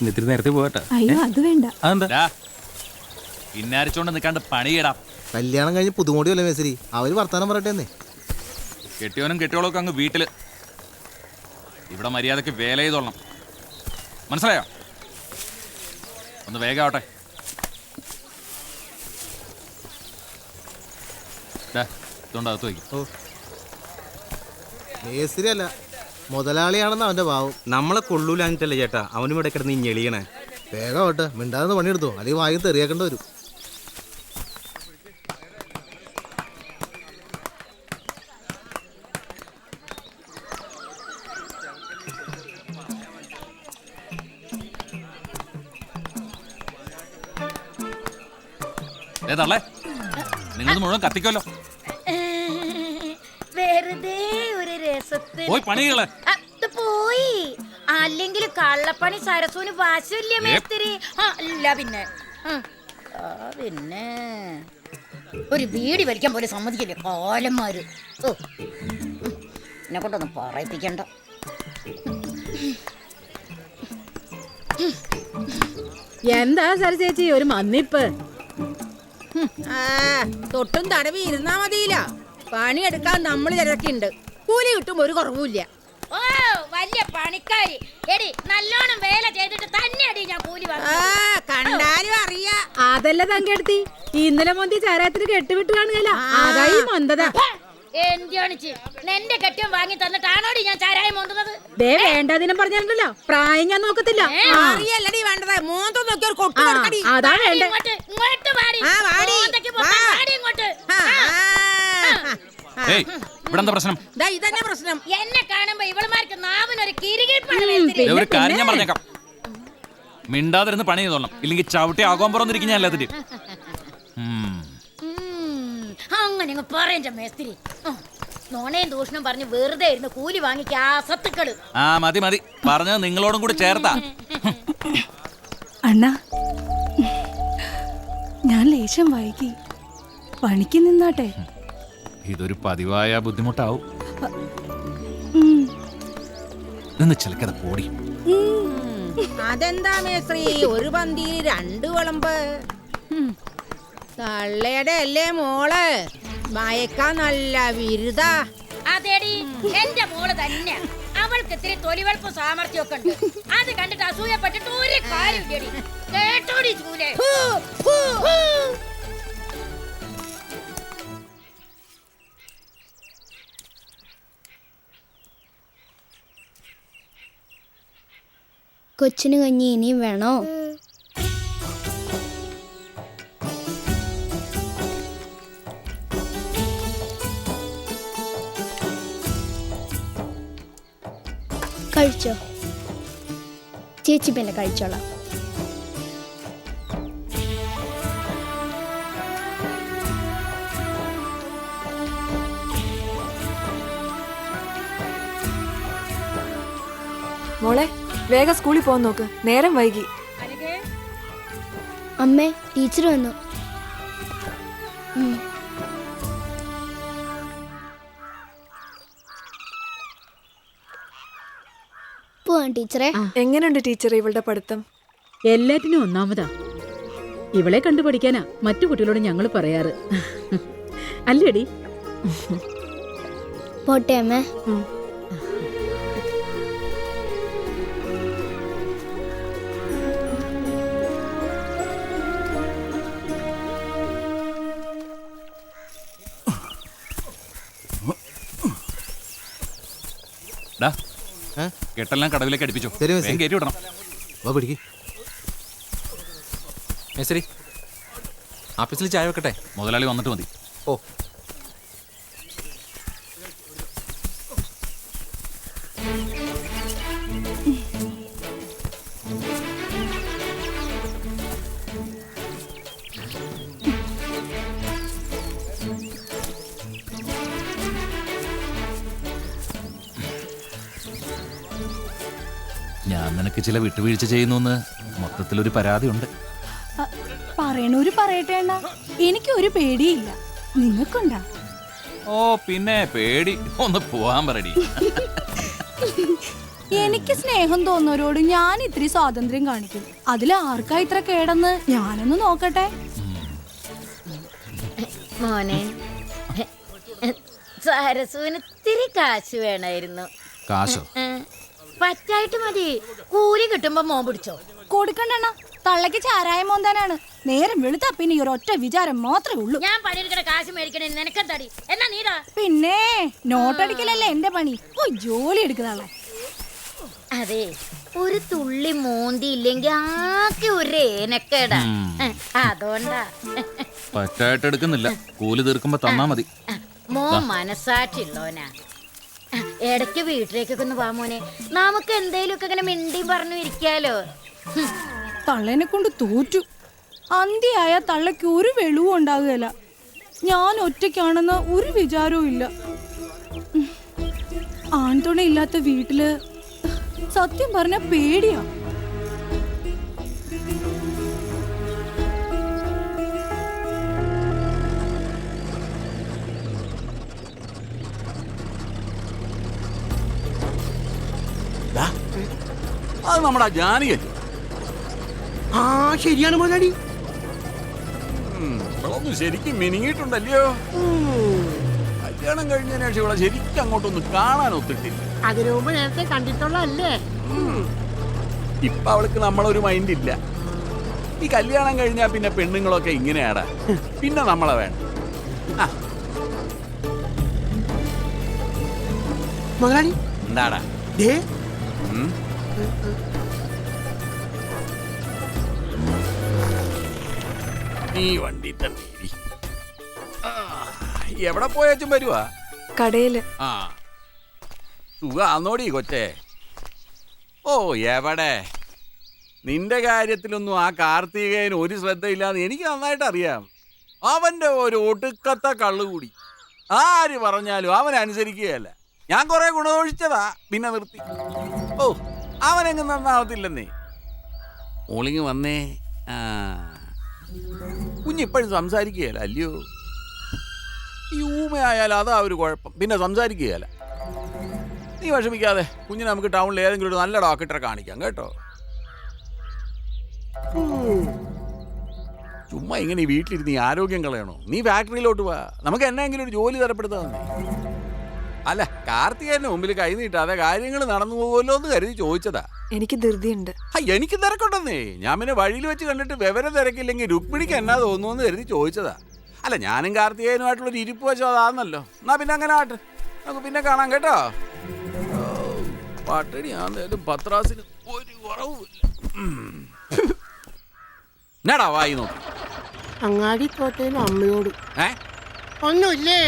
ഇനി ഇത്തിരി നേരത്തെ പോകട്ടെ. അയ്യോ അത് വേണ്ട. അതെന്താ? പിന്നാരിച്ചോണ്ട് നിൽക്കാണ്ട് പണിയിടാം. കല്യാണം കഴിഞ്ഞ് പുതുമോടിയല്ലേ മേസരി അവർ വർത്താനം പറയട്ടെ കെട്ടിയവനും കെട്ടിയോളൊക്കെ അങ്ങ് വീട്ടിൽ. ഇവിടെ മര്യാദയ്ക്ക് വേല ചെയ്തോളണം. മനസ്സിലായോ? ഒന്ന് വേഗം ആവട്ടെ. ഡാ, ഇതുകൊണ്ട് അകത്ത് വയ്ക്കും. ഓ. മേസരി അല്ല മുതലാളിയാണെന്ന് അവന്റെ ഭാവം നമ്മളെ കൊള്ളൂലാഞ്ഞിട്ടല്ലേ ചേട്ടാ അവനും ഇവിടെ കിടന്ന് ഈ ഞെളിയണേ വേഗം ആവട്ടെ മിണ്ടാതെ പണിയെടുത്തോ അല്ലെങ്കിൽ വായി തെറിയാക്കേണ്ടി വരും ഏ തള്ളേ നിങ്ങളത് മുഴുവൻ കത്തിക്കല്ലോ വെറുതെ ഒരു രസത്തിന് പോയി പണികളെ അല്ലെങ്കിൽ കള്ളപ്പണി സരസുവിന് വാശില്ല മേസ്തിരി? ആ, അല്ല പിന്നെ. ഉം. ആ, പിന്നെ. ഒരു ബീഡി വലിക്കാൻ പോലും സമ്മതിക്കില്ല കോലന്മാര്? ഓ. ഉം. എന്നെ കൊണ്ടൊന്നും പറയിപ്പിക്കണ്ട. എന്താ സരസേച്ചി ഒരു മന്നിപ്പ്? ആ, തൊട്ടും തടവി ഇരുന്നാ മതിയില്ല. പണിയെടുക്കാൻ നമ്മൾ ഉണ്ട്. കൂലി കിട്ടും ഒരു കുറവുമില്ല. വലിയ പണിക്കാരി. എടി നല്ലോണം വേല ചെയ്തിട്ട് തന്നെ അടി ഞാൻ കൂലി ആ കണ്ടാലും അറിയാ. അതല്ല തങ്കെടുത്തി ഇന്നലെ മന്തി ചാരാത്തിന് കെട്ടുവിട്ട് കാണുകയല്ല. അതായി മന്ദത എന്താണ് ചി എന്റെ കെട്ടിയം വാങ്ങി തന്നിട്ടാണോടി ഞാൻ ചാരായം മോന്തുന്നത്? ദേ വേണ്ടതിനും പറഞ്ഞിട്ടുണ്ടല്ലോ. പ്രായം ഞാൻ നോക്കത്തില്ല. അറിയല്ലടി വേണ്ടത്. മോന്ത നോക്കി ഒരു കൊട്ടു കൊടുക്കടി. അതാ വേണ്ട. ഇങ്ങോട്ട്, ഇങ്ങോട്ട് വാടി. ആ, വാടി. ഇങ്ങോട്ട്. ഏയ് ഇവിടെ എന്താ പ്രശ്നം? ദാ ഇതന്നെ പ്രശ്നം. എന്നെ കാണുമ്പോ ഇവളുമാർക്ക് നാവിനൊരു കിരികിരിപ്പാണ്. ദേ, ഒരു കാര്യം ഞാൻ പറഞ്ഞേക്കാം. മിണ്ടാതിരുന്ന് പണി ചെയ്തോളണം. ഇല്ലെങ്കിൽ ചവിട്ടി ആകാൻ പുറന്നിരിക്കും ഞാൻ എല്ലാത്തിന്റെയും. ഉം. ഉം, അങ്ങനെ അങ്ങ് പറയണ്ട മേസ്തിരി. ഉം. നോണയും ദൂഷണം പറഞ്ഞ് വെറുതെ ഇരുന്ന് കൂലി വാങ്ങിക്ക ആ സത്തുക്കൾ. ആ മതി മതി. പറഞ്ഞത് നിങ്ങളോടും കൂടി ചേർത്താ. അണ്ണാ ഞാൻ ലേശം വൈകി. പണിക്ക് നിന്നാട്ടെ. ഇതൊരു പതിവായ ബുദ്ധിമുട്ടാവും. നിന്ന് ചിലക്കത് പോടി. അതെന്താ മേശ്രീ ഒരു പന്തിയിൽ രണ്ട് വിളമ്പ്. തള്ളയുടെ അല്ലേ മോൾ? മയക്കാൻ നല്ല വിരുദ അതേടി എന്റെ മോൾ തന്നെ. അവൾക്ക് ഇത്തിരി തൊലിവെളുപ്പ് സാമർഥ്യമൊക്കെ ഉണ്ട്. അത് കണ്ടിട്ട് അസൂയപ്പെട്ടിട്ട് ഒരു കാര്യം കേട്ടോടി ചൂലേ കൊച്ചിന് കഞ്ഞി ഇനിയും വേണോ? കഴിച്ചോ? ചേച്ചി പിന്നെ കഴിച്ചോളാം. മോളെ വേഗം സ്കൂളിൽ പോകാൻ നോക്ക്. നേരം വൈകി. അമ്മേ ടീച്ചർ വന്നു. ഉം. പോവാം ടീച്ചറെ. എങ്ങനെയുണ്ട് ടീച്ചർ ഇവളുടെ പഠിത്തം? എല്ലാറ്റിനും ഒന്നാമതാ. ഇവളെ കണ്ടു പഠിക്കാനാ മറ്റു കുട്ടികളോട് ഞങ്ങൾ പറയാറ്. അല്ലേടി. പോട്ടെ അമ്മേ. കെട്ടെല്ലാം കടവിലേക്ക് അടുപ്പിച്ചു. ശരി, കയറ്റി വിടണം വാ പിടിക്ക്. മേശരി ആഫീസിൽ ചായ വെക്കട്ടെ? മുതലാളി വന്നിട്ട് മതി. ഓ. നിനക്ക് ചില വിട്ടുവീഴ്ച ചെയ്യുന്നു മൊത്തത്തിൽ മൊത്തത്തിലൊരു പരാതിയുണ്ട്. പറയണൊരു പറയണോര് പറയട്ടെ എനിക്ക് ഒരു പേടിയില്ല. നിങ്ങൾക്കുണ്ടാ ഓ പിന്നെ പേടി. ഒന്ന് പോവാൻ പറടി. എനിക്ക് സ്നേഹം തോന്നുന്നവരോട് ഞാൻ ഇത്തിരി സ്വാതന്ത്ര്യം കാണിക്കും. അതിൽ ആർക്കാ ഇത്ര കേടെന്ന് ഞാനൊന്ന് നോക്കട്ടെ. മോനെ സരസുവിന് ഇത്തിരി കാശ് വേണമായിരുന്നു കാശോ? പറ്റായിട്ട് മതി. കൂലി കിട്ടുമ്പോ മോൻ പിടിച്ചോ. കൊടുക്കണ്ടണ്ണ. തള്ളക്ക് ചാരായ മോന്താനാണ് നേരം വെളുത്താ പിന്നെ ഈ ഒറ്റ വിചാരം മാത്രമേ ഉള്ളൂ. ഞാൻ പണിയെടുക്കണ കാശ് മേടിക്കണേ നിനക്കെന്താടി? എന്നാ നീടാ. പിന്നെ നോട്ടടിക്കലല്ലേ എന്റെ പണി? ഓ ജോലി എടുക്കുന്നതാളെ അതെ ഒരു തുള്ളി മോന്തി ഇല്ലെങ്കിൽ ആകെ ഒരു ഏനക്കേടാ. അതോണ്ടാ അതുകൊണ്ടാ. പറ്റായിട്ട് എടുക്കുന്നില്ല. കൂലി തീർക്കുമ്പോ തന്നാ മതി. മോൻ മനസ്സാക്ഷിയുള്ളോനാ ഇടയ്ക്ക് വീട്ടിലേക്കൊക്കെ ഒന്ന് വാ മോനെ. നമുക്ക് എന്തേലുമൊക്കെ ഇങ്ങനെ മിണ്ടിയും പറഞ്ഞു ഇരിക്കാലോ. തള്ളനെ കൊണ്ട് തോറ്റു. അന്തിയായ തള്ളയ്ക്ക് ഒരു വെളിവും ഉണ്ടാകുകയില്ല. ഞാൻ ഒറ്റയ്ക്കാണെന്ന് ഒരു വിചാരവും ഇല്ല. ആൺതുണയില്ലാത്ത വീട്ടിൽ സത്യം പറഞ്ഞ പേടിയാ. അത് നമ്മുടെ ജാനിയല്ലേ ആ ശരിയാണ് മുതലാളി ഇവളൊന്നും ശരിക്കും മിനിങ്ങിയിട്ടുണ്ടല്ലയോ? കല്യാണം കഴിഞ്ഞതിനു ശേഷം ഇവളെ ശരിക്കും അങ്ങോട്ടൊന്നും കാണാൻ ഒത്തിട്ടില്ല. അതിനു മുമ്പ് നേരത്തെ കണ്ടിട്ടുള്ളതല്ലേ? ഇപ്പൊ അവൾക്ക് നമ്മളൊരു മൈൻഡ് ഇല്ല ഈ കല്യാണം കഴിഞ്ഞാ പിന്നെ പെണ്ണുങ്ങളൊക്കെ ഇങ്ങനെയാടാ. പിന്നെ നമ്മളെ വേണം മുതലാളി എന്താടാ? നീ വണ്ടി തന്നെ എവിടെ പോയാച്ചും വരുവാ? കടയിൽ. ആ. സുഖാന്നോടി കൊച്ചേ. ഓ എവിടെ? നിന്റെ കാര്യത്തിലൊന്നും ആ കാർത്തികേയന് ഒരു ശ്രദ്ധയില്ലാന്ന് എനിക്ക് നന്നായിട്ട് അറിയാം അവന്റെ ഒരു ഒടുക്കത്തെ കള്ളുകൂടി ആര് പറഞ്ഞാലും അവൻ അനുസരിക്കുകയല്ല. ഞാൻ കുറെ ഗുണദോഷിച്ചതാ പിന്നെ നിർത്തി. ഓ അവനെങ്ങും നന്നാവത്തില്ലെന്നേ ഓളിങ് വന്നേ. ആ. കുഞ്ഞിപ്പോഴും സംസാരിക്കുകയല്ല അല്ലയോ? ഈ ഊമയായാലും അതാ ഒരു കുഴപ്പം. പിന്നെ സംസാരിക്കുകയല്ല. നീ വിഷമിക്കാതെ കുഞ്ഞിനെ നമുക്ക് ടൗണിൽ ഏതെങ്കിലും ഒരു നല്ല ഡോക്ടറെ കാണിക്കാം കേട്ടോ? ചുമ്മാ ഇങ്ങനെ ഈ വീട്ടിലിരുന്ന് ആരോഗ്യം കളയണോ? നീ ഫാക്ടറിയിലോട്ട് വാ. നമുക്ക് എന്നെങ്കിലും ഒരു ജോലി തരപ്പെടുത്താന്നേ അല്ല കാർത്തികേയന്റെ മുമ്പിൽ കൈ നീട്ടാതെ കാര്യങ്ങൾ നടന്നു പോകുമല്ലോ എന്ന് കരുതി ചോദിച്ചതാ. എനിക്ക് ധൃതിയുണ്ട്. എനിക്ക് തിരക്കുണ്ടെന്നേ. ഞാൻ പിന്നെ വഴിയിൽ വെച്ച് കണ്ടിട്ട് വിവരം തിരക്കില്ലെങ്കിൽ രുക്മിണിക്ക് എന്നാ തോന്നുന്നു കരുതി ചോദിച്ചതാ. അല്ല ഞാനും കാർത്തികേയനുമായിട്ടുള്ള ഒരു ഇരിപ്പ് വശം അതാന്നല്ലോ. എന്നാ പിന്നെ അങ്ങനെ ആട്ട്. നമുക്ക് പിന്നെ കാണാം കേട്ടോ. ഓ, പട്ടിണി. ആന്തേലും പത്രാസിന് ഒരു കുറവുമില്ല. എന്നാടാ വായി നോക്കി. അങ്ങാടി പോട്ടേനും അമ്മയോട്. ഏ? ഒന്നുമില്ലേ?